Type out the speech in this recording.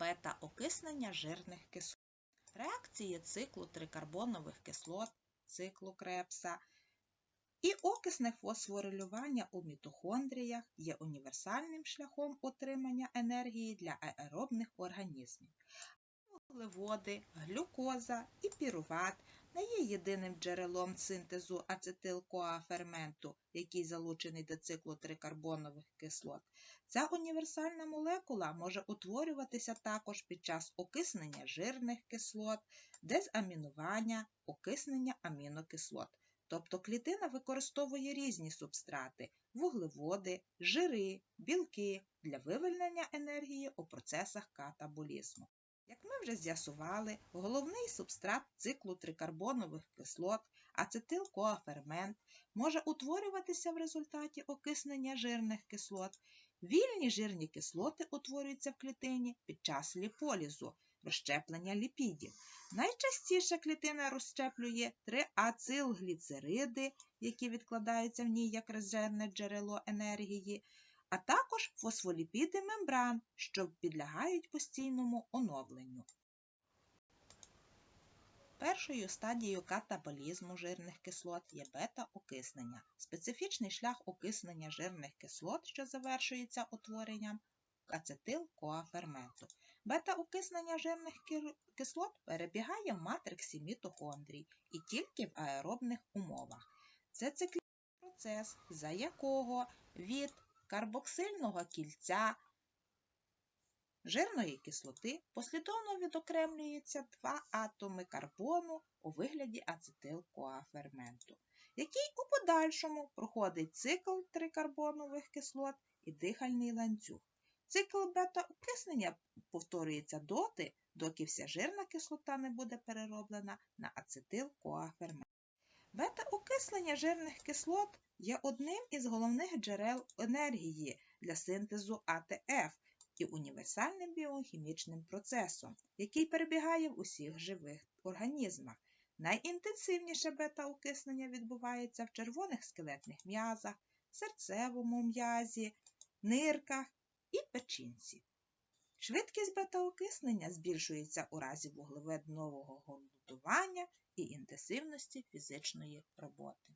Бета-окиснення жирних кислот. Реакції циклу трикарбонових кислот, циклу крепса і окисне фосфорилювання у мітохондріях є універсальним шляхом отримання енергії для аеробних організмів. Вуглеводи, глюкоза і піруват не є єдиним джерелом синтезу ацетилкоаферменту, який залучений до циклу трикарбонових кислот. Ця універсальна молекула може утворюватися також під час окиснення жирних кислот, дезамінування, окиснення амінокислот. Тобто клітина використовує різні субстрати вуглеводи, жири, білки для вивільнення енергії у процесах катаболізму. Як ми вже з'ясували, головний субстрат циклу трикарбонових кислот, ацетилкоафермент, може утворюватися в результаті окиснення жирних кислот. Вільні жирні кислоти утворюються в клітині під час ліполізу, розщеплення ліпідів. Найчастіше клітина розщеплює триацилгліцериди, які відкладаються в ній як резервне джерело енергії, а також фосфоліпіди мембран, що підлягають постійному оновленню. Першою стадією катаболізму жирних кислот є бета-окиснення. Специфічний шлях окиснення жирних кислот, що завершується утворенням ацетилкоаферменту. Бета-окиснення жирних кислот перебігає в матриксі мітохондрій і тільки в аеробних умовах. Це циклічний процес, за якого від карбоксильного кільця жирної кислоти послідовно відокремлюються два атоми карбону у вигляді ацетилкоаферменту, який у подальшому проходить цикл трикарбонових кислот і дихальний ланцюг. Цикл бета-окиснення повторюється доти, доки вся жирна кислота не буде перероблена на ацетилкоафермент. Бета-окислення жирних кислот є одним із головних джерел енергії для синтезу АТФ і універсальним біохімічним процесом, який перебігає в усіх живих організмах. Найінтенсивніше бета-окиснення відбувається в червоних скелетних м'язах, серцевому м'язі, нирках і печінці. Швидкість бета-окиснення збільшується у разі вуглеводного голодування і інтенсивності фізичної роботи.